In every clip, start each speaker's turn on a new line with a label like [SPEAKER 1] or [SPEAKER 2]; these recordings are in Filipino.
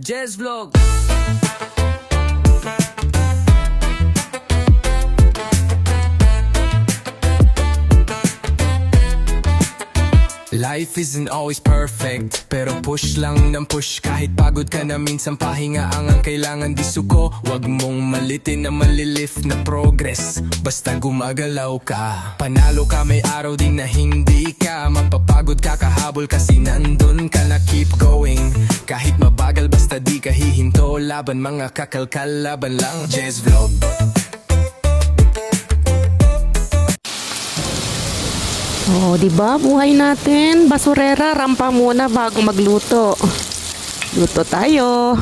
[SPEAKER 1] Jazz Vlog. Life isn't always perfect Pero push lang ng push. Kahit pagod ka na minsan pahinga ang ang kailangan. Di suko Huwag mong malitin na malilift na progress. Basta gumagalaw ka. Panalo ka may araw din na hindi ka. Mapapagod ka kahabol kasi nandun ka na. Keep going. Kahit mabagal basta di ka hihinto. Laban mga kakalkal laban lang. Jazz Vlog
[SPEAKER 2] Oh, 'di ba? Buhay natin. Basurera, rampa muna bago magluto. Luto tayo.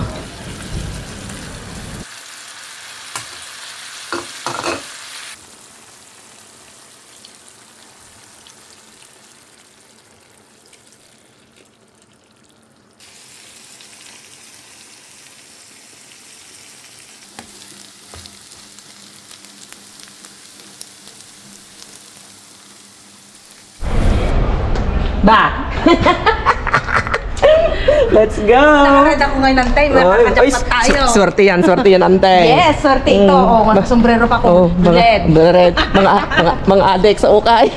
[SPEAKER 2] Ba. Let's go.
[SPEAKER 3] Nakaread ako ngayon ng time.
[SPEAKER 2] Oy, oy,
[SPEAKER 3] Nakakajapat tayo.
[SPEAKER 2] s- Swerte yan, swerte yan, ante.
[SPEAKER 3] Yes, swerte ito.
[SPEAKER 2] Mm.
[SPEAKER 3] Oh, mga sombrero pa ko.
[SPEAKER 2] Oh, mga,
[SPEAKER 3] Red.
[SPEAKER 2] red. Mga, mga, mga adik sa ukay.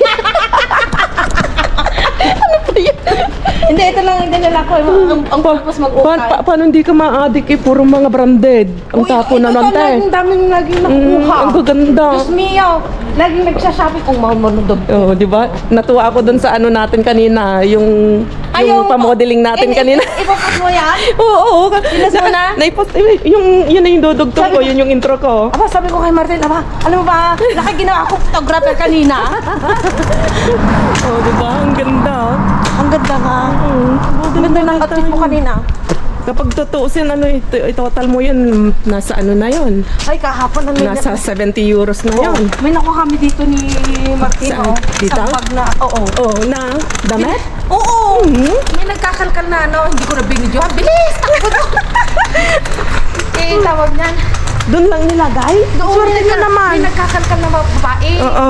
[SPEAKER 3] Hindi, ito lang yung dinala ko. Ang, ang, purpose
[SPEAKER 2] Pa,
[SPEAKER 3] mag-ukay.
[SPEAKER 2] pa, paano hindi ka maadik eh? Puro mga branded. Ang
[SPEAKER 3] Uy,
[SPEAKER 2] tapo na
[SPEAKER 3] ito
[SPEAKER 2] nun, te.
[SPEAKER 3] Ang daming laging
[SPEAKER 2] Mm,
[SPEAKER 3] nakukuha.
[SPEAKER 2] ang gaganda.
[SPEAKER 3] Diyos mio. Laging nagsashopping kung mamunod.
[SPEAKER 2] Oh, di ba? Natuwa ako dun sa ano natin kanina, yung yung pamodeling natin kanina.
[SPEAKER 3] Ipopost mo yan?
[SPEAKER 2] Oo, oo.
[SPEAKER 3] Pinas mo na?
[SPEAKER 2] Naipost, eh, yung, yun na yung dudugtong ko, yun yung intro ko.
[SPEAKER 3] Aba, sabi ko kay Martin, aba, alam mo ba, laki ginawa ako photographer kanina.
[SPEAKER 2] Oh, di ba? Ang ganda.
[SPEAKER 3] Ang ganda nga. Ang ganda ng outfit mo kanina.
[SPEAKER 2] Kapag tutuusin, ano, ito, total mo yun, nasa ano na yun?
[SPEAKER 3] Ay, kahapon ano
[SPEAKER 2] Nasa 70 euros na yun.
[SPEAKER 3] May nakuha kami dito ni Martino.
[SPEAKER 2] Saan? Dito?
[SPEAKER 3] Sa bag na, oo.
[SPEAKER 2] Oh, na damit?
[SPEAKER 3] Oo! May nagkakalkal na ano, hindi ko na binidyo. Bilis! Takbo doon! eh, tawag niyan.
[SPEAKER 2] Doon lang nilagay?
[SPEAKER 3] Doon
[SPEAKER 2] Swerte
[SPEAKER 3] may
[SPEAKER 2] naman.
[SPEAKER 3] May nagkakalkal na mga babae.
[SPEAKER 2] Oo.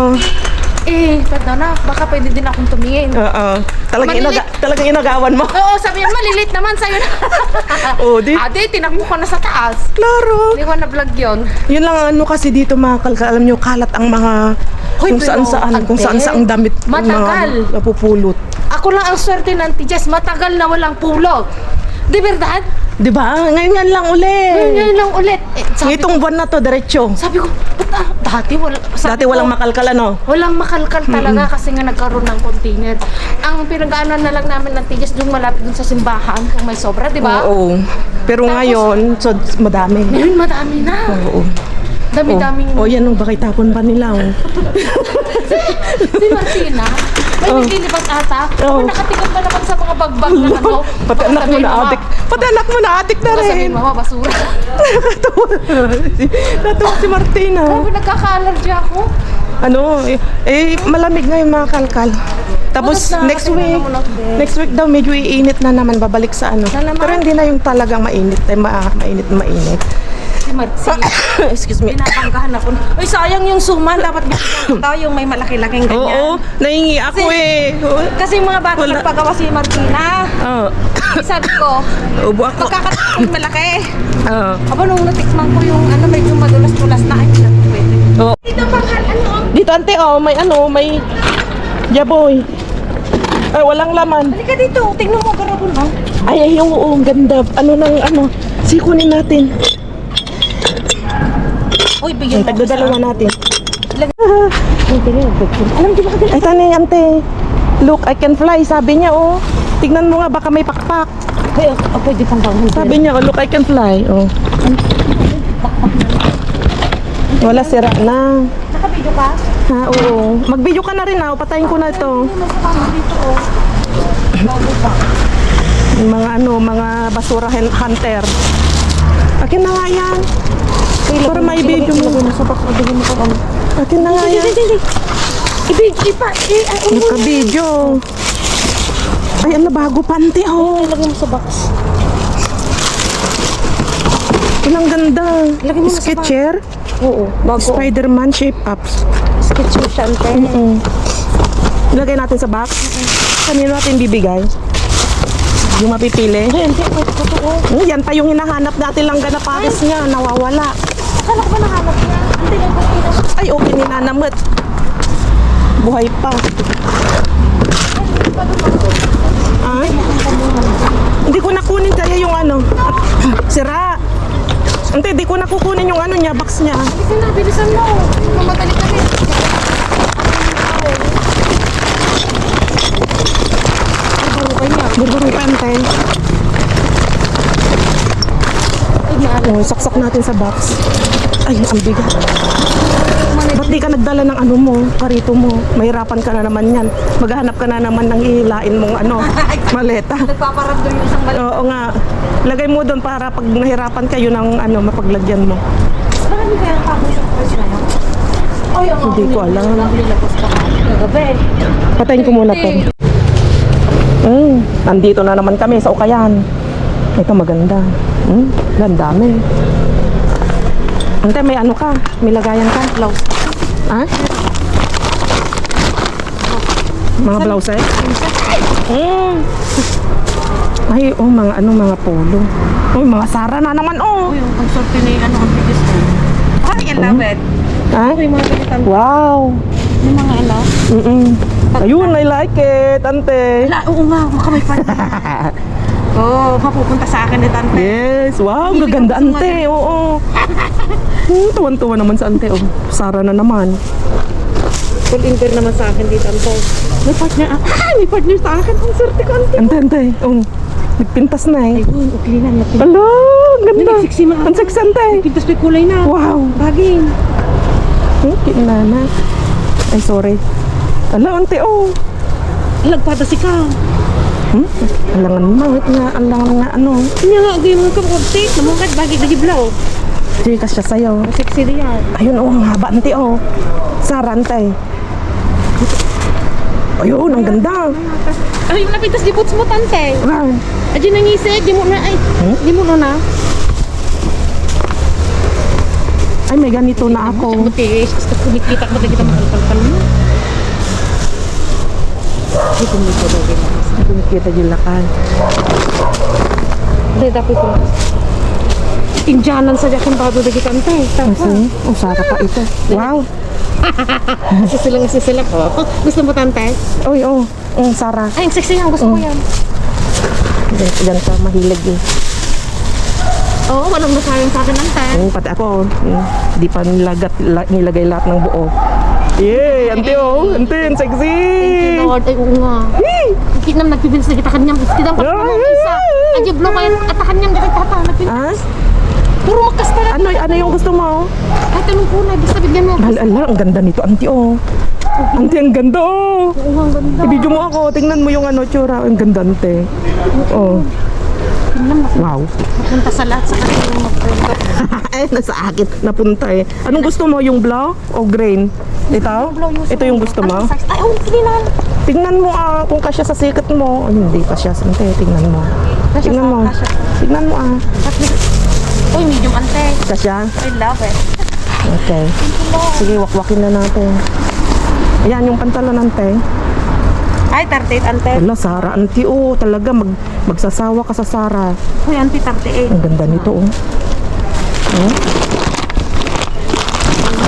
[SPEAKER 3] Eh, pardon na, baka pwede din akong tumingin.
[SPEAKER 2] Oo. Talagang,
[SPEAKER 3] Malilit.
[SPEAKER 2] inaga, talagang inagawan mo.
[SPEAKER 3] Oo, sabi niya, malilit naman sa'yo na.
[SPEAKER 2] Oo, di.
[SPEAKER 3] Ate, tinakbo ko na sa taas.
[SPEAKER 2] Klaro.
[SPEAKER 3] Hindi ko na-vlog yun.
[SPEAKER 2] Yun lang ang ano kasi dito mga kalkal, alam nyo, kalat ang mga
[SPEAKER 3] Hoy,
[SPEAKER 2] kung
[SPEAKER 3] pero,
[SPEAKER 2] saan saan, kung
[SPEAKER 3] ate,
[SPEAKER 2] saan saan damit
[SPEAKER 3] matagal.
[SPEAKER 2] mga napupulot.
[SPEAKER 3] Ako lang ang swerte ng Jess, matagal na walang pulot. Di verdad?
[SPEAKER 2] Di ba? Ngayon yan lang uli.
[SPEAKER 3] Ngayon, ngayon lang ulit. Eh, sabi,
[SPEAKER 2] Ngitong buwan na to, diretso.
[SPEAKER 3] sabi ko, ba't ah, dati wala,
[SPEAKER 2] Dati
[SPEAKER 3] ko,
[SPEAKER 2] walang makalkal ano.
[SPEAKER 3] Walang makalkal talaga kasi nga nagkaroon ng container. Ang pinag-ano na lang namin ng tigas doon malapit doon sa simbahan kung may sobra, di ba?
[SPEAKER 2] Oo. Pero
[SPEAKER 3] Tapos-
[SPEAKER 2] ngayon, so, madami.
[SPEAKER 3] Ngayon madami na.
[SPEAKER 2] Oo.
[SPEAKER 3] Dami-daming
[SPEAKER 2] Oh, yan oh, bakit tapon pa nila oh.
[SPEAKER 3] si Martina. May
[SPEAKER 2] Oh.
[SPEAKER 3] naglilipat ata.
[SPEAKER 2] Oh.
[SPEAKER 3] Ako nakatikot pa naman sa mga bagbag na ano.
[SPEAKER 2] Pati anak mo na adik. Pati anak mo na adik na
[SPEAKER 3] Baka sabihin
[SPEAKER 2] rin.
[SPEAKER 3] mama, basura.
[SPEAKER 2] Natuwa. Natuwa si Martina.
[SPEAKER 3] Sabi, nagkaka-allergy ako.
[SPEAKER 2] Ano, eh, eh, malamig ngayon mga kalkal. Tapos
[SPEAKER 3] na?
[SPEAKER 2] next week,
[SPEAKER 3] na,
[SPEAKER 2] next week daw medyo iinit na naman babalik sa ano.
[SPEAKER 3] Na?
[SPEAKER 2] Pero hindi na yung talagang mainit, eh, ma mainit na mainit.
[SPEAKER 3] Si Martina.
[SPEAKER 2] Excuse me.
[SPEAKER 3] Pinapanggahan ako. Uy, sayang yung suman. Dapat bigyan tayo yung may malaki-laking ganyan.
[SPEAKER 2] Oo, nahingi ako
[SPEAKER 3] Kasi-
[SPEAKER 2] eh.
[SPEAKER 3] Kasi mga bata
[SPEAKER 2] Wala.
[SPEAKER 3] nagpagawa si Martina.
[SPEAKER 2] Oo.
[SPEAKER 3] Sabi ko,
[SPEAKER 2] Ubo ako.
[SPEAKER 3] pagkakatakot malaki.
[SPEAKER 2] Oo.
[SPEAKER 3] Aba, nung natikman ko yung ano, medyo madulas-dulas na. Ay, hindi na pwede.
[SPEAKER 2] Oo.
[SPEAKER 3] Dito pa, ano?
[SPEAKER 2] Dito ante oh, may ano, may jaboy. Ay, walang laman.
[SPEAKER 3] Halika dito. Tingnan mo, garabon mo.
[SPEAKER 2] Ay, ay, oo, oo, ang ganda. Ano nang ano, sikunin natin.
[SPEAKER 3] Uy, bigyan mo.
[SPEAKER 2] tagdadalawa natin. Alam di ba? Ay, tani, ante. Look, I can fly, sabi niya, oh. Tignan mo nga, baka may pakpak.
[SPEAKER 3] Ay, oh, pwede pang bangun.
[SPEAKER 2] Sabi niya, oh, look, I can fly, oh. Wala, sira na.
[SPEAKER 3] Nakabidyo ka?
[SPEAKER 2] Ha, oo. Mag-video ka na rin, ha. Patayin ko na ito.
[SPEAKER 3] Oh.
[SPEAKER 2] Yung mga ano, mga basura hunter. Akin na nga yan. Para may video mo.
[SPEAKER 3] Ilagay box. Ilagay.
[SPEAKER 2] Akin na nga yan.
[SPEAKER 3] Ibig, ipa, eh, ay.
[SPEAKER 2] Naka-video. Ay, ano, bago panty, oh.
[SPEAKER 3] Ilagay mo sa box.
[SPEAKER 2] Ang ganda.
[SPEAKER 3] Lagay mo sa
[SPEAKER 2] Sketcher.
[SPEAKER 3] Oo, bago.
[SPEAKER 2] Spider-Man shape ups.
[SPEAKER 3] Sketch mo siya, ante.
[SPEAKER 2] Mm. Ilagay natin sa box. Kanino natin bibigay? Yung mapipili.
[SPEAKER 3] Hindi. Totoo.
[SPEAKER 2] Hmm, yan pa yung hinahanap natin lang na pares niya, nawawala.
[SPEAKER 3] Akala ko ba nahanap niya? Hindi, nagpapit na siya.
[SPEAKER 2] Ay, okay, ninanamot. Buhay pa. Ay, hindi ko nakunin kaya yung ano. Sira. Hindi, hindi ko nakukunin yung ano niya, box niya.
[SPEAKER 3] Kasi na, bilisan mo. Mamadali kami. Ka niya. Ay, naalam.
[SPEAKER 2] Oh, saksak natin sa box. Ay, ang bigat. Ba't di ka nagdala ng ano mo, karito mo? Mahirapan ka na naman yan. Maghahanap ka na naman ng ihilain mong ano, maleta.
[SPEAKER 3] Nagpaparamdam yung isang balik.
[SPEAKER 2] Oo nga. Lagay mo doon para pag nahirapan kayo ng ano, mapaglagyan mo.
[SPEAKER 3] Marami kaya ang tapos yung price na yun? Ay, ang
[SPEAKER 2] Hindi ko alam.
[SPEAKER 3] Kagabi.
[SPEAKER 2] Patayin ko muna to. Mm, nandito na naman kami sa Ukayan. Ito maganda. Mm, ganda dami. Ante, may ano ka? May lagayan ka?
[SPEAKER 3] Blouse.
[SPEAKER 2] Ha? Mga blouse eh? Mm. Ay, oh, mga ano, mga polo. Oh, mga Sara na naman, oh.
[SPEAKER 3] Uy, ang sorte ni ano, ang biggest ko. Ay, I love it.
[SPEAKER 2] Ha?
[SPEAKER 3] Uy, mga ganitang.
[SPEAKER 2] Wow.
[SPEAKER 3] Yung mga ano.
[SPEAKER 2] Mm-mm. Ayun, I like it, ante.
[SPEAKER 3] Wala, oo nga, baka may pan. Oo, oh, mapupunta sa akin ni Tante.
[SPEAKER 2] Yes, wow, gaganda ante, oo. Hmm, tuwan-tuwa naman sa ante, oh. Sara na naman.
[SPEAKER 3] Full inter naman sa akin dito, Tante. May partner, ah, ay, may partner sa akin. Ang sorte ko, Ante.
[SPEAKER 2] Ante, ante, oh. Nagpintas na eh.
[SPEAKER 3] Ayun, ukli na. Napin-
[SPEAKER 2] Alo, ang ganda.
[SPEAKER 3] Nagsiksik na.
[SPEAKER 2] Ang sexy, ante.
[SPEAKER 3] Pintas may kulay na.
[SPEAKER 2] Wow.
[SPEAKER 3] Bagay.
[SPEAKER 2] Hmm, kinana. Ay, sorry. Ala, ante, oh.
[SPEAKER 3] Lagpada si ka.
[SPEAKER 2] Hmm? Alangan mo, nga, alangan nga, ano.
[SPEAKER 3] Kanya nga, gawin mo ka konti. Namungkat, bagay na giblaw.
[SPEAKER 2] Chika siya sa'yo.
[SPEAKER 3] Sexy na yan.
[SPEAKER 2] Ayun, oh, ang haba, ante, oh. Sara, ante. Ayun, ang ganda.
[SPEAKER 3] Ay, yung napintas di boots mo, Tante.
[SPEAKER 2] Wow.
[SPEAKER 3] Adyo nangisig, di mo na, ay, di mo na.
[SPEAKER 2] Ay, may ganito na ako.
[SPEAKER 3] Butis, basta kumikita ko, kita makalpal mo. Di kumikita daw din.
[SPEAKER 2] Kumikita yung lakal.
[SPEAKER 3] Hindi, dapat ko. Indianan sa jakin pa doon kita, Tante. Tapa.
[SPEAKER 2] Kasi, oh, pa ito. Wow.
[SPEAKER 3] Sisilang, sisilang ko. Oh, gusto mo, Tante?
[SPEAKER 2] Oy, oh. Mm, Sara.
[SPEAKER 3] Ay, ang sexy yan. Gusto ko yan.
[SPEAKER 2] Yan, yan ka mahilig eh.
[SPEAKER 3] Oo, walang masayang sa akin, Tante.
[SPEAKER 2] Mm, pati ako, mm, di pa nilagat, la, nilagay lahat ng buo. Yay! Ante oh! Ante, ang sexy!
[SPEAKER 3] Lord, ay oo nga. Hindi naman nagpibilis na kita kanyang. Hindi naman pagpunan ng isa. Ay, blow kayo. At kanyang dito tata. Nagpibilis.
[SPEAKER 2] Ah?
[SPEAKER 3] Puro makas pala.
[SPEAKER 2] Ano, ano yung gusto mo?
[SPEAKER 3] Ay, tanong ko na. Basta bigyan mo.
[SPEAKER 2] Mahal, ala, ang ganda nito, Ante oh. Ante, ang ganda oh!
[SPEAKER 3] Oo, ang ganda.
[SPEAKER 2] I-video mo ako, tingnan mo yung ano, tsura. Ang ganda, Ante. Oh,
[SPEAKER 3] Tingnan mo.
[SPEAKER 2] Wow.
[SPEAKER 3] Mapunta sa lahat sa kanila yung mag-print
[SPEAKER 2] eh, nasa akin, napunta eh. Anong gusto mo, yung blow o grain? Ito? Ito yung gusto mo?
[SPEAKER 3] Ay, oo, tininan.
[SPEAKER 2] Tingnan mo ah, kung kasya sa sikat mo. Ay, hindi kasya. Sante, tingnan mo. Tingnan mo. Tingnan mo ah.
[SPEAKER 3] Uy, medium ante.
[SPEAKER 2] Kasya?
[SPEAKER 3] I love it.
[SPEAKER 2] Okay. Sige, wakwakin na natin. Ayan, yung pantalon ante.
[SPEAKER 3] Ay, 38 ante.
[SPEAKER 2] Wala, Sara. Auntie, oh, talaga mag, magsasawa ka sa Sara.
[SPEAKER 3] Uy, ante 38.
[SPEAKER 2] Ang ganda nito, oh. Oh.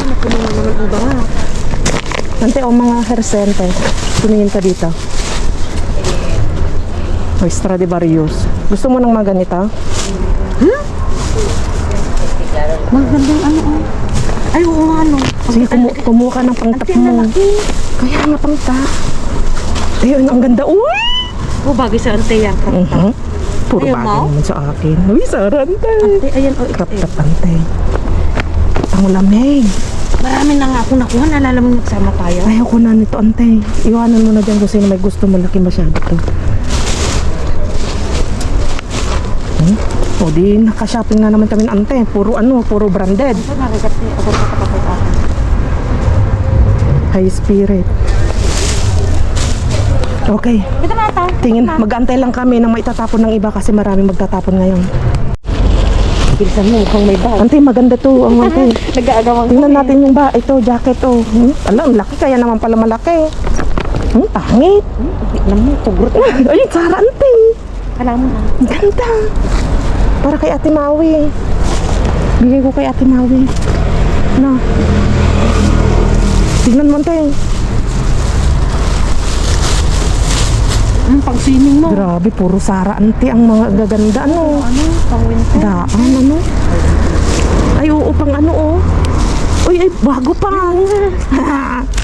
[SPEAKER 3] Napuno na naman bara.
[SPEAKER 2] Ante, oh, mga hersente. Tumingin ka dito. Oh, Stradivarius. Gusto mo ng mga ganito?
[SPEAKER 3] Maganda yung ano, oh. Ay, oo ano.
[SPEAKER 2] Sige, kumu- kumuha ka ng pangtap
[SPEAKER 3] Ante, ang
[SPEAKER 2] mo. Kaya nga pangtap. Ayun, ang ganda. Uy!
[SPEAKER 3] Oh, bagay sa ante yan.
[SPEAKER 2] Mhm. Puro
[SPEAKER 3] Ayaw
[SPEAKER 2] bagay
[SPEAKER 3] mo?
[SPEAKER 2] naman sa akin. Uy, sarante.
[SPEAKER 3] Ante, ayan, oh,
[SPEAKER 2] Crop top ante. Ang lamig.
[SPEAKER 3] Marami na nga ako nakuha. Naalala mo magsama tayo?
[SPEAKER 2] Ayaw ko na nito, ante. Iwanan mo na dyan sino may gusto. Malaki masyado to. Hmm? O di, nakashopping na naman kami ng ante. Puro ano, puro branded.
[SPEAKER 3] Ito, nakikat niya. Ako sa katapat ako.
[SPEAKER 2] High spirit. Okay.
[SPEAKER 3] Ito na ata.
[SPEAKER 2] Tingin, mag-antay lang kami nang maitatapon ng iba kasi maraming magtatapon ngayon.
[SPEAKER 3] Bilisan mo, mukhang may bag.
[SPEAKER 2] Ante, maganda to. Ang ante.
[SPEAKER 3] Nag-aagawang
[SPEAKER 2] Tingnan natin yung ba, ito, jacket, oh. Hmm? Ala, ang laki, kaya naman pala malaki. Hmm, pangit.
[SPEAKER 3] Tignan mo, kugrot.
[SPEAKER 2] Ay, Sara, ante.
[SPEAKER 3] Alam mo na.
[SPEAKER 2] Ganda. Para kay Ate Maui. Bigay ko kay Ate Maui. No. Tignan mo, Ante.
[SPEAKER 3] Pag-swimming mo.
[SPEAKER 2] Grabe, puro Sara, Ante. Ang mga gaganda, ano.
[SPEAKER 3] Ano? Pang-winter.
[SPEAKER 2] Daan, ano. Ay, oo, pang ano, oh. Uy, ay, bago pa.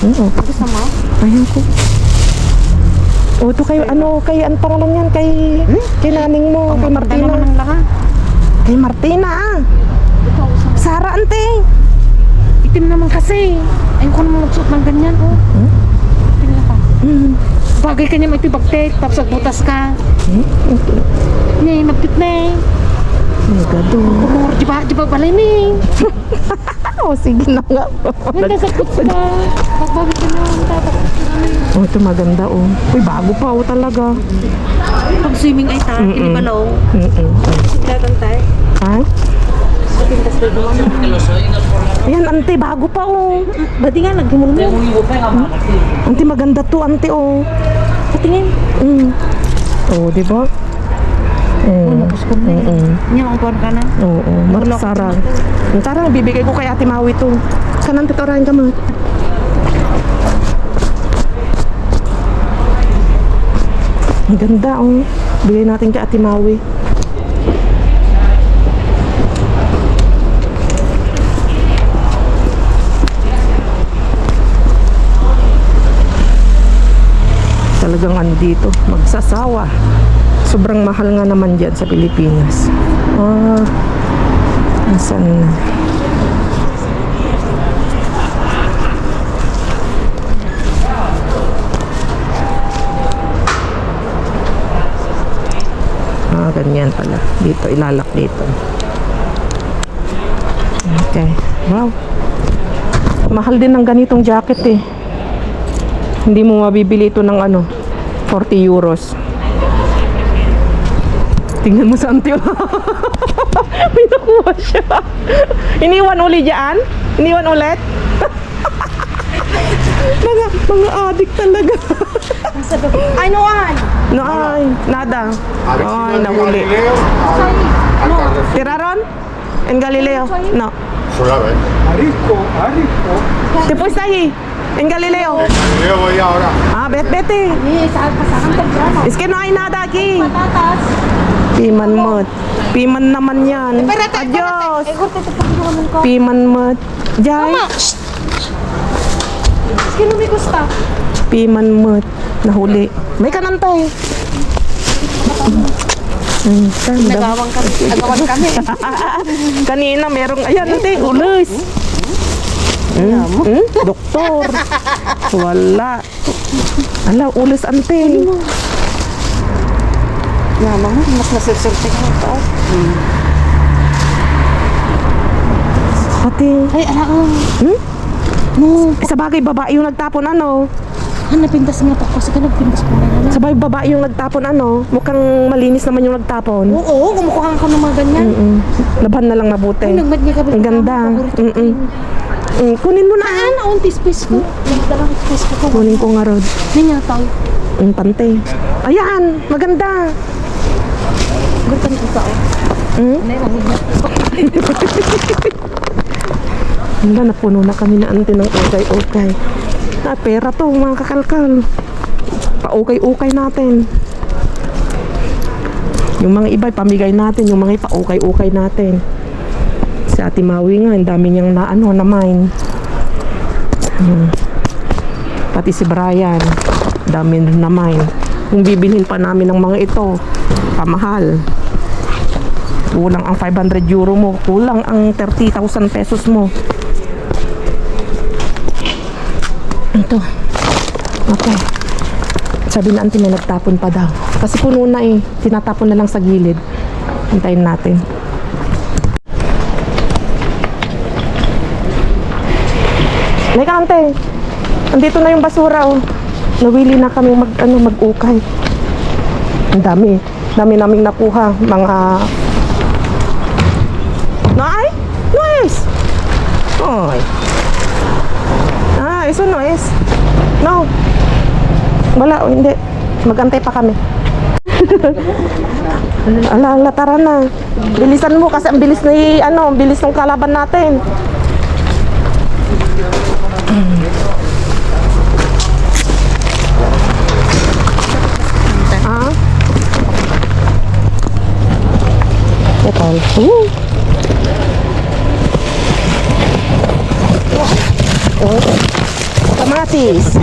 [SPEAKER 2] Oo,
[SPEAKER 3] Gusto mo?
[SPEAKER 2] Ayun ko. O, ito kay, ano, kay, ano pangalan yan? Kay, kay naning mo, kay Martina.
[SPEAKER 3] ang lahat.
[SPEAKER 2] Kay Martina, ah. Sara, ante.
[SPEAKER 3] Itim naman kasi. Ayoko naman magsuot ng ganyan, oh. Tingnan ka.
[SPEAKER 2] Hmm.
[SPEAKER 3] Bagay ka niya magtibagtek, tapos nagbutas ka. Ni, magtit na eh.
[SPEAKER 2] May gado.
[SPEAKER 3] Umur, di ba, di ba balay ni?
[SPEAKER 2] O, sige na nga.
[SPEAKER 3] Ganda sa puts ka. Magbagay ka na,
[SPEAKER 2] oh, ito maganda, oh. Uy, bago pa, oh, talaga.
[SPEAKER 3] Pag swimming ay ta,
[SPEAKER 2] Mm-mm.
[SPEAKER 3] kinibalaw.
[SPEAKER 2] Mm-mm.
[SPEAKER 3] Siglatan tayo.
[SPEAKER 2] Ha?
[SPEAKER 3] Patindas tayo duman.
[SPEAKER 2] Ayan, ante, bago pa, oh.
[SPEAKER 3] Badi nga, naghimul mo.
[SPEAKER 2] Ante, maganda to, ante, oh.
[SPEAKER 3] Patingin.
[SPEAKER 2] Mm. Oh, di ba? Mm. Mm-mm.
[SPEAKER 3] Niya, ang kuwan ka na.
[SPEAKER 2] Oo, Mark Sara. Ang Sara, bibigay ko kay Ate Maui to. Saan ang titorahin ka mo? Ang ganda, oh. Bigay natin kay Ate Maui. Talagang ano dito, magsasawa. Sobrang mahal nga naman dyan sa Pilipinas. Ah, Nasaan na? Ah, ganyan pala. Dito, ilalak dito. Okay. Wow. Mahal din ng ganitong jacket eh. Hindi mo mabibili ito ng ano, 40 euros. Tingnan mo sa antyo. May nakuha siya. Iniwan uli dyan? Iniwan ulit? mga, mga adik talaga.
[SPEAKER 3] Ano an?
[SPEAKER 2] no, ay, nada. Ay, nahuli. Tiraron? En Galileo? No.
[SPEAKER 4] Suave.
[SPEAKER 5] Arisco, arisco.
[SPEAKER 2] ¿Te puedes ahí? En Galileo.
[SPEAKER 4] Yo voy ahora.
[SPEAKER 2] Ah, vete, vete.
[SPEAKER 3] Eh, saan pasakan temprano?
[SPEAKER 2] Es que no hay nada aquí.
[SPEAKER 3] Patatas.
[SPEAKER 2] Piman mo. Piman naman yan. Adios.
[SPEAKER 3] Eh.
[SPEAKER 2] Piman mo. Jai.
[SPEAKER 3] Mama! Sino may gusta?
[SPEAKER 2] Piman mo. Nahuli. May kanantay. Ang ganda.
[SPEAKER 3] Nagawang kami. Nagawan kami.
[SPEAKER 2] Kanina merong, ayan, ulis. Hmm? Hmm? Doktor. Wala. Ala, ulis, ante.
[SPEAKER 3] Mama mo, mas nasirserte ka na to.
[SPEAKER 2] Ate,
[SPEAKER 3] Ay, ala, um.
[SPEAKER 2] Hmm?
[SPEAKER 3] No,
[SPEAKER 2] sa bagay, babae yung nagtapon, ano?
[SPEAKER 3] hanapindas nga to kasi ka nagpindas ko na lang.
[SPEAKER 2] Sa bagay, babae yung nagtapon, ano? Mukhang malinis naman yung nagtapon.
[SPEAKER 3] Oo, kumukuha ka ng mga ganyan.
[SPEAKER 2] Mm. Laban na lang mabuti.
[SPEAKER 3] Ay, nagmad niya ka
[SPEAKER 2] Ang ganda. Mm-mm. Mm, kunin mo na.
[SPEAKER 3] Saan? Ang space ko. Nagdalang space ko ko.
[SPEAKER 2] Kunin ko nga, Rod.
[SPEAKER 3] Niya tao.
[SPEAKER 2] Ang pante. Ayan, maganda.
[SPEAKER 3] Gusto niya ito.
[SPEAKER 2] Hmm? Handa, napuno na kami na ante ng ukay-ukay. Ah, pera to, mga kakalkal. Pa-ukay-ukay natin. Yung mga iba, pamigay natin. Yung mga iba, ukay-ukay natin. Si Ate Maui nga, ang dami niyang na, ano, na mine. Hmm. Pati si Brian, dami rin na mine. Kung bibilhin pa namin ng mga ito, pamahal. Kulang ang 500 euro mo. Kulang ang 30,000 pesos mo. Ito. Okay. Sabi na auntie may nagtapon pa daw. Kasi puno na eh. Tinatapon na lang sa gilid. Hintayin natin. Leka ante. Andito na yung basura oh. Nawili na kami mag, ano, mag-ukay. Ang dami. Dami naming nakuha. Mga Nay? Noes! Oy. Ah, eso no es. No. Wala, oh, hindi. Magantay pa kami. ala, ala, tara na. Bilisan mo kasi ang bilis ni, ano, ang bilis ng kalaban natin. Ito. Uh. Oh. Kamatis.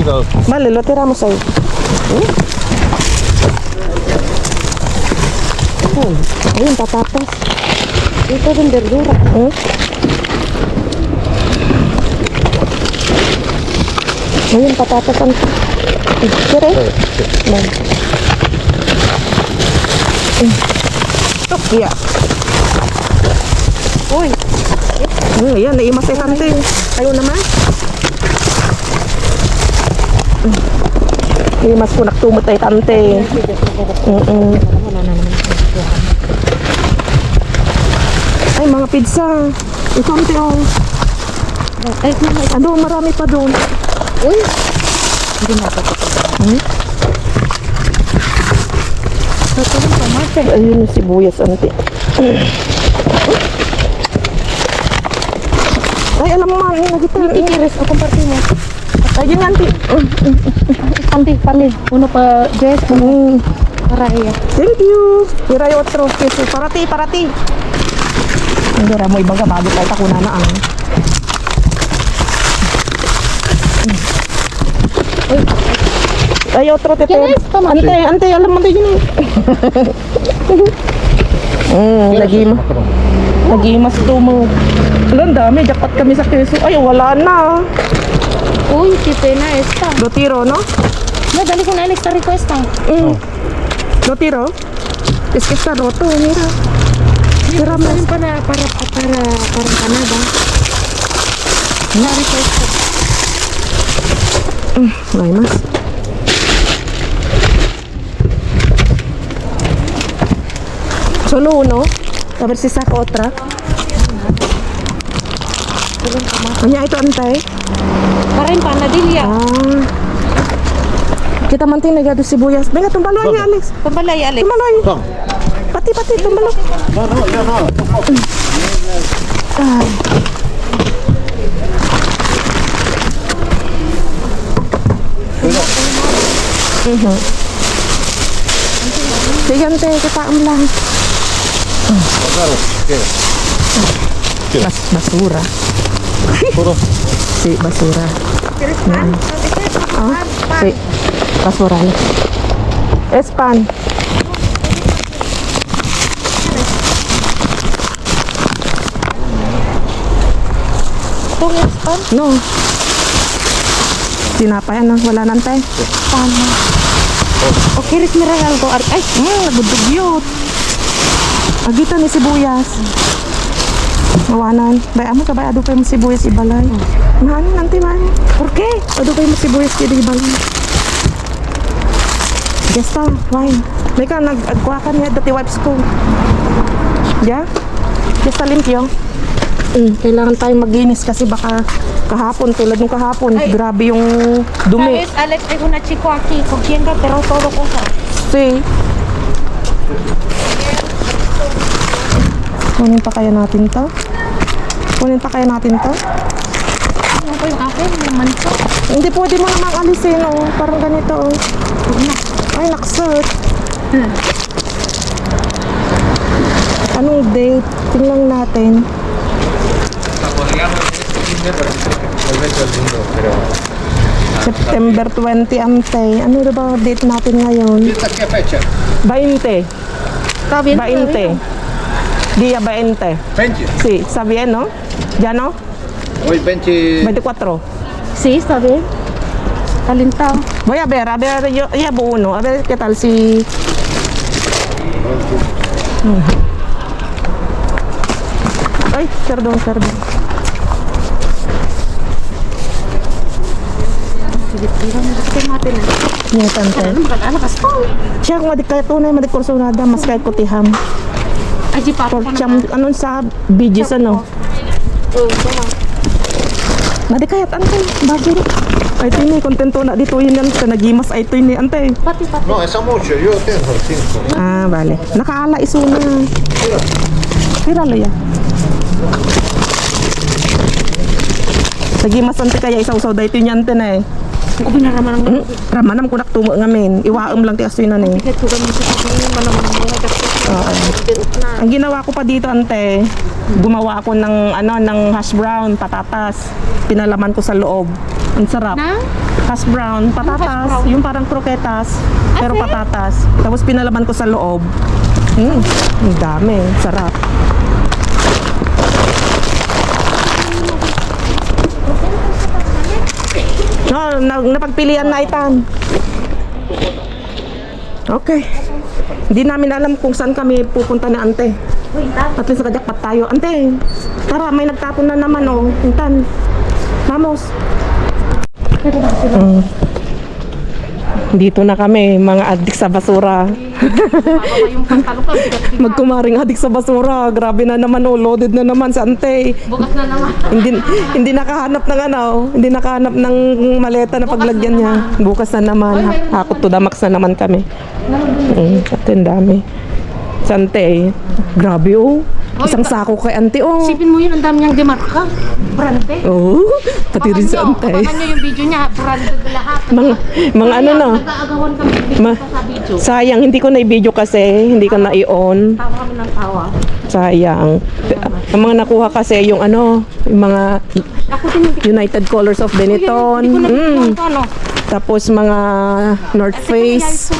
[SPEAKER 2] Vale, lo tiramos ahí. Uh. Oh, ayun, patatas. Ito rin verdura. Hmm? Ayun, patatas ang... Kire? Yan. Yeah. Uy. Hmm, ayan, naimas ay tante. Ayaw naman. Naimas ko naktumot ay tante. Mm-mm. Ay, mga pizza. Ito ante oh. Ay, ano, marami pa doon. Uy. Hindi na pa Hmm? Ayun yung sibuyas, ante. Ay, alam mo, ayun, nagita. Ikiris, o kumparte mo. Ayun, ante.
[SPEAKER 3] Pandi, pandi. Uno pa, Jess,
[SPEAKER 2] Mm.
[SPEAKER 3] para iya.
[SPEAKER 2] Thank you. Mira yung otro. Parati, parati. Hindi ra mo ibang bago tayo takuna na ang. Ay, otro tete. Ante, ante, alam mo din yun. Mm, nagima. Nagimas tumo. Alam, dami. Jackpot kami sa keso. Ay, wala na.
[SPEAKER 3] Uy, tite na esta.
[SPEAKER 2] Dotiro, no?
[SPEAKER 3] No, dali ko na esta request ah.
[SPEAKER 2] Mm. Dotiro? Es que está roto, mira. Mira,
[SPEAKER 3] Para para para para para Canada. Na request ko.
[SPEAKER 2] No hay más. Solo uno. A ver si saco otra. Anya ito antay.
[SPEAKER 3] Para yung panadilya.
[SPEAKER 2] Ah. Kita mantin nagado sibuyas. Venga, tumbalo ay Alex.
[SPEAKER 3] Pambalay, Alex.
[SPEAKER 2] Tumbalo ay. Pati pati tumbalo. Ay. Mhm. Sige, ante, kataam lang. Bas basura. Sí, basura. Mm. Ah, sí, basura. Es pan.
[SPEAKER 3] Itong is pan.
[SPEAKER 2] No. Tinapay, ano? Wala nante.
[SPEAKER 3] Tama. O kiris mi regal ko. Ay,
[SPEAKER 2] Hmm, nagudugyot. Agita ni sibuyas. Mawanan. Bay, amo ka ba? Ado kayo mo sibuyas ibalay. Maano, nanti man. Por qué? Kayo mo sibuyas kaya ibalay. Gesta, wine. May ka, nag-agwa ka niya dati wipes ko. Ya? Gesta limpyo. Mm, kailangan tayo maginis kasi baka kahapon, tulad nung kahapon, grabe yung dumi.
[SPEAKER 3] Sabes, Alex, hay una chico aquí. ¿Con quién ka? Pero todo cosa.
[SPEAKER 2] Sí. Kunin pa kaya natin to? Kunin pa kaya natin to?
[SPEAKER 3] Ano ko yung akin? Naman ito.
[SPEAKER 2] Hindi pwede mo namang alisin, oh. Parang ganito, oh. Ay, naksot. Anong date? Tingnan natin. September 20 ante. Ano na ba date natin ngayon?
[SPEAKER 5] ¿Qué fecha?
[SPEAKER 2] 20.
[SPEAKER 3] Está bien.
[SPEAKER 2] 20. Día 20.
[SPEAKER 5] 20.
[SPEAKER 2] Sí, está bien, ¿no? ¿Ya no?
[SPEAKER 5] Hoy 20.
[SPEAKER 2] 24.
[SPEAKER 3] Sí, está bien. Calentado.
[SPEAKER 2] Voy a ver, a ver, yo ya hago uno. A ver qué tal si... Ay, perdón, perdón. Yung tante.
[SPEAKER 3] Ano ba? Ano ka?
[SPEAKER 2] Siya kung madik kayo tunay, madik kursunada, mas kahit kutiham.
[SPEAKER 3] Ay, di pa
[SPEAKER 2] anong sa BGs ano?
[SPEAKER 3] Oo, tama.
[SPEAKER 2] Madik kayo tante, bagay. Ay, ito ni, kontento na dito yun yan. Sa nagimas ay ito ni ante.
[SPEAKER 3] Pati, pati.
[SPEAKER 5] No, esa mucho, yo tengo cinco.
[SPEAKER 2] Ah, vale. Nakaala iso na. Tira lo ya. Sige, mas ante kaya isaw-saw dahil ito niyan na eh.
[SPEAKER 3] Ako binaraman ng
[SPEAKER 2] Mm, ramanam ko naktumo ngamin. Iwaam lang ti asoy na ni.
[SPEAKER 3] Kahit ko kami sa sabihin, manamang mga na.
[SPEAKER 2] Ang ginawa ko pa dito ante, gumawa ako ng ano ng hash brown, patatas. Pinalaman ko sa loob. Ang sarap.
[SPEAKER 3] Na?
[SPEAKER 2] Hash brown, patatas,
[SPEAKER 3] brown?
[SPEAKER 2] yung parang kroketas, pero
[SPEAKER 3] Ate?
[SPEAKER 2] patatas. Tapos pinalaman ko sa loob. Mm, ang dami, sarap. No, na, napagpilian na itan. Okay. Hindi namin alam kung saan kami pupunta na ante. At least nakajakpat tayo. Ante, tara, may nagtapon na naman, oh. Intan. Vamos. Mm. Dito na kami, mga adik sa basura. Magkumaring adik sa basura. Grabe na naman, oh. Loaded na naman sa ante.
[SPEAKER 3] Bukas na naman.
[SPEAKER 2] hindi hindi nakahanap ng ano, hindi nakahanap ng maleta na paglagyan niya. Bukas na naman. Ha- Hakot to the max na naman kami. Mm, at ang dami. Sa ante, grabe oh. Isang sako kay ante oh.
[SPEAKER 3] Sipin mo yun, ang dami niyang demarka. Brande.
[SPEAKER 2] Oh, pati rin sa ante.
[SPEAKER 3] Abangan nyo yung video niya, branded lahat.
[SPEAKER 2] Mga, mga ano no,
[SPEAKER 3] Nag-aagawan kami
[SPEAKER 2] Ma-
[SPEAKER 3] sa video.
[SPEAKER 2] sayang hindi ko na i-video kasi, hindi ko na i-on.
[SPEAKER 3] Tawa kami ng tawa.
[SPEAKER 2] Sayang. Ang mga nakuha kasi yung ano, yung mga United Colors of Benetton. Mm.
[SPEAKER 3] ano.
[SPEAKER 2] Tapos mga North Face.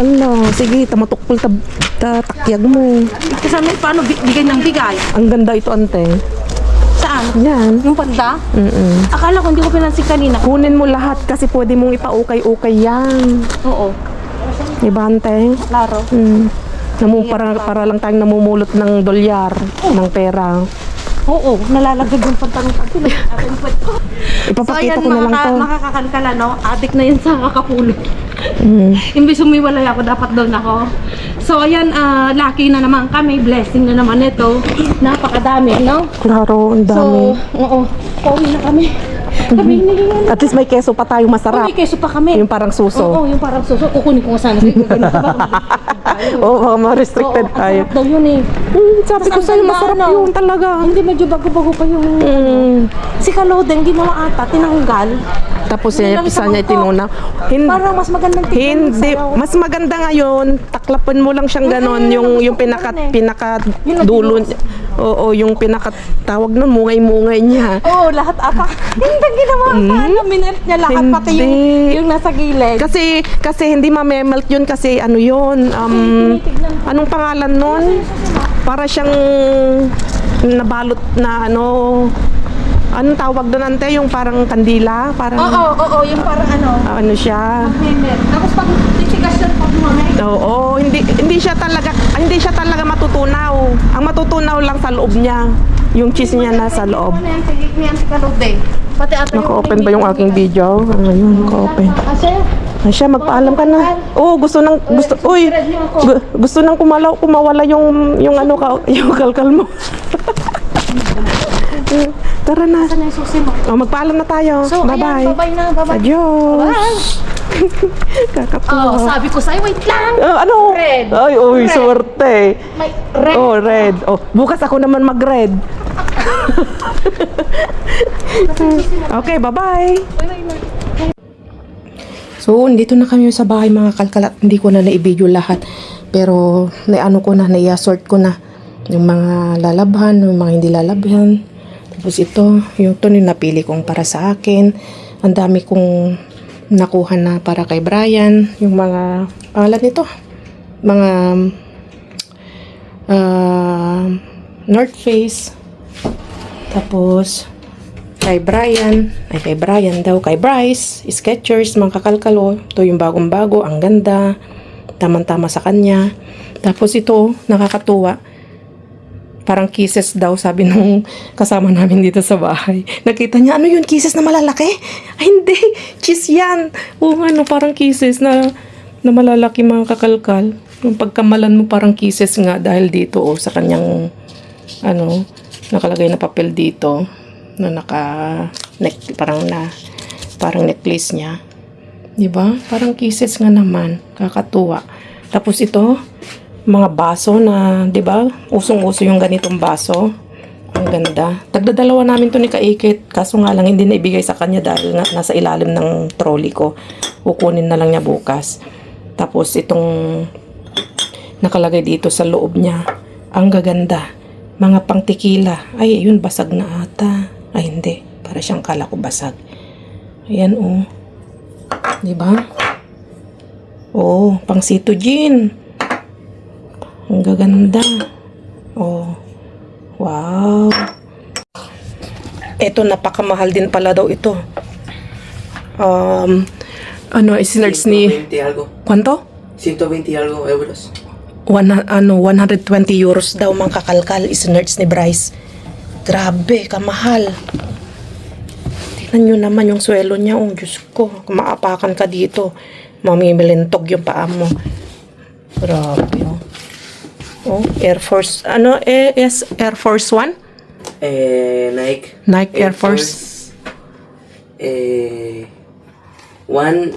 [SPEAKER 2] Ano, sige, tamatukpol tab ta takyag mo.
[SPEAKER 3] Kasama paano bi- bigay ng bigay?
[SPEAKER 2] Ang ganda ito, ante.
[SPEAKER 3] Saan?
[SPEAKER 2] Yan.
[SPEAKER 3] Yung panda?
[SPEAKER 2] Mm-mm.
[SPEAKER 3] Akala ko hindi ko pinansin kanina.
[SPEAKER 2] Kunin mo lahat kasi pwede mong ipaukay-ukay yan.
[SPEAKER 3] Oo.
[SPEAKER 2] Diba, ante?
[SPEAKER 3] Klaro.
[SPEAKER 2] Mm. Namu, para, para lang tayong namumulot ng dolyar, ng pera.
[SPEAKER 3] Oo, nalalagdag yung pantalong ko. Akin po ito. So
[SPEAKER 2] Ipapakita ko na lang to.
[SPEAKER 3] ka- makakakalkala, no? Adik na yun sa kakapulot.
[SPEAKER 2] Mm.
[SPEAKER 3] Imbis umiwalay ako, dapat doon ako. So ayan, ah, lucky na naman kami. Blessing na naman ito. Napakadami, no?
[SPEAKER 2] Klaro, ang
[SPEAKER 3] So,
[SPEAKER 2] dami.
[SPEAKER 3] oo. Pauwi na kami. Hinihingan.
[SPEAKER 2] At least may keso pa tayo
[SPEAKER 3] Oh,
[SPEAKER 2] masarap.
[SPEAKER 3] may keso pa kami.
[SPEAKER 2] Yung parang suso.
[SPEAKER 3] Oo, yung parang suso. Kukunin ko nga sana?
[SPEAKER 2] Oo, oh, ma-restricted tayo.
[SPEAKER 3] ang sarap daw yun eh.
[SPEAKER 2] Mm, sabi ko sa'yo, masarap yun talaga.
[SPEAKER 3] Hindi, medyo bago-bago pa yung...
[SPEAKER 2] Mm.
[SPEAKER 3] Si Kalodeng, ginawa ata, tinanggal.
[SPEAKER 2] Tapos isa
[SPEAKER 3] sa
[SPEAKER 2] niya tinunaw. Hin-
[SPEAKER 3] Parang mas magandang tignan.
[SPEAKER 2] hindi, mas maganda ngayon, taklapin mo lang siyang ganon, yung, yung pinaka,
[SPEAKER 3] eh.
[SPEAKER 2] pinaka dulo,
[SPEAKER 3] ginusto.
[SPEAKER 2] oo, yung pinaka, tawag nun, mungay-mungay niya.
[SPEAKER 3] Oo, lahat ata. Hindi ginawa pa. Ano, minelt niya lahat, pati yung.
[SPEAKER 2] Hindi.
[SPEAKER 3] yung nasa gilid.
[SPEAKER 2] Kasi, kasi hindi mamemelt yun kasi ano yun, um, anong pangalan nun? Para siyang nabalot na ano, anong tawag doon ante, yung parang kandila, parang
[SPEAKER 3] Oo, oo, oo, yung parang ano,
[SPEAKER 2] ano siya.
[SPEAKER 3] member. Tapos pag titigas yun, pag lumamay.
[SPEAKER 2] Oo, hindi hindi siya talaga hindi siya talaga matutunaw. Ang matutunaw lang sa loob niya. Yung cheese niya nasa loob.
[SPEAKER 3] Ano yan, sige, yan si Kalodeng. Pati ata
[SPEAKER 2] Naka-open ba yung aking video? Ah, Ngayon, naka-open.
[SPEAKER 3] Kasi,
[SPEAKER 2] Ay siya, magpaalam ka na. Oo, gusto nang gusto uy. gu- gusto nang kumalaw kumawala yung yung ano ka yung kalkal mo. Tara na.
[SPEAKER 3] saan yung susi mo?
[SPEAKER 2] Oh, magpaalam na tayo.
[SPEAKER 3] So,
[SPEAKER 2] bye-bye.
[SPEAKER 3] ayan, bye-bye na, bye-bye.
[SPEAKER 2] Adios.
[SPEAKER 3] Bye.
[SPEAKER 2] Kakatuwa.
[SPEAKER 3] Oh, sabi ko sa'yo, wait lang.
[SPEAKER 2] Ah, ano?
[SPEAKER 3] Red.
[SPEAKER 2] Ay, uy,
[SPEAKER 3] Red.
[SPEAKER 2] swerte.
[SPEAKER 3] May red.
[SPEAKER 2] Oh, red. Oh, bukas ako naman mag-red. okay, bye-bye. So, dito na kami sa bahay mga kalkalat. Hindi ko na na-video lahat. Pero, naano ko na, na-sort ko na. Yung mga lalabhan, yung mga hindi lalabhan. Tapos ito, yung to yung napili kong para sa akin. Ang dami kong nakuha na para kay Brian. Yung mga, pangalan nito, mga ah, North Face. Tapos, kay Brian, ay kay Brian daw, kay Bryce, Skechers, mga kakalkalo. Ito yung bagong-bago, ang ganda. Tamang-tama sa kanya. Tapos ito, nakakatuwa. Parang kisses daw, sabi nung kasama namin dito sa bahay. Nakita niya, ano yun, kisses na malalaki? Ay, hindi, cheese yan. Oo, ano, parang kisses na, na malalaki mga kakalkal. Yung pagkamalan mo parang kisses nga dahil dito, oh, sa kanyang, ano, nakalagay na papel dito na naka, neck, parang na, Parang necklace niya. Di ba? Parang kisses nga naman. Kakatuwa. Tapos ito, mga baso na, di ba? Usong-uso yung ganitong baso. Ang ganda. Tagdadalawa namin to ni Kaikit. Kaso nga lang, hindi na ibigay sa kanya dahil nga nasa ilalim ng trolley ko. Kukunin na lang niya bukas. Tapos itong nakalagay dito sa loob niya. Ang gaganda. Mga pang tequila. Ay, yun, basag na ata. Ay, hindi. Para siyang kala ko basag. Ayan, oh. Di ba? Oh, pang cetogene. Ang gaganda. Oh. Wow. Ito, napakamahal din pala daw ito. Um, ano, isinerts ni...
[SPEAKER 4] 120 algo.
[SPEAKER 2] Kwanto?
[SPEAKER 4] 120 algo euros.
[SPEAKER 2] One, ano, 120 euros daw mga kakalkal isinerts ni Bryce. Grabe, kamahal. Tingnan nyo naman yung swelo niya. Oh, Diyos ko. Kung maapakan ka dito, mamimilintog yung paa mo. Grabe, oh. Oh, Air Force, ano, eh, yes, Air Force One?
[SPEAKER 4] Eh, Nike.
[SPEAKER 2] Nike Air Force.
[SPEAKER 4] Eh, one.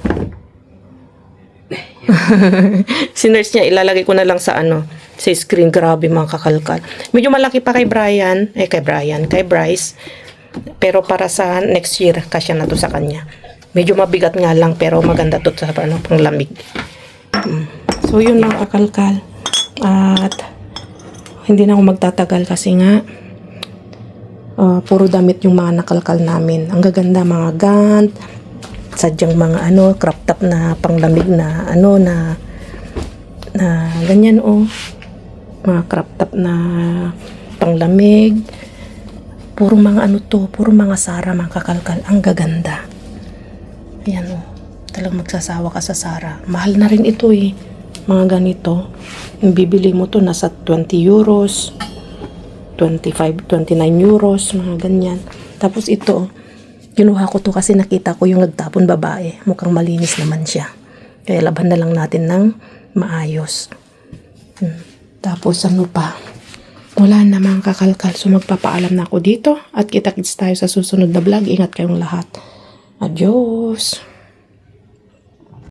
[SPEAKER 2] Sinerts niya, ilalagay ko na lang sa ano, sa screen. Grabe mga kakalkal. Medyo malaki pa kay Brian, eh kay Brian, kay Bryce. Pero para sa next year, kasya na to sa kanya. Medyo mabigat nga lang, pero maganda to sa ano, panglamig. Mm. So yun mga kakalkal. At hindi na ako magtatagal kasi nga ah, puro damit yung mga nakalkal namin. Ang gaganda mga gant, sadyang mga ano, crop top na panglamig na ano na na ganyan oh. Mga crop top na panglamig. Puro mga ano to, puro mga Sara, mga kakalkal. Ang gaganda. Ayan oh. Talagang magsasawa ka sa Sara. Mahal na rin ito eh. Mga ganito. Bibili mo to nasa 20 euros. 25, 29 euros, mga ganyan. Tapos ito, kinuha ko to kasi nakita ko yung nagtapon babae. Mukhang malinis naman siya. Kaya laban na lang natin ng maayos. Hmm. Tapos ano pa? Wala namang kakalkal. So magpapaalam na ako dito. At kita-kits tayo sa susunod na vlog. Ingat kayong lahat. Adios!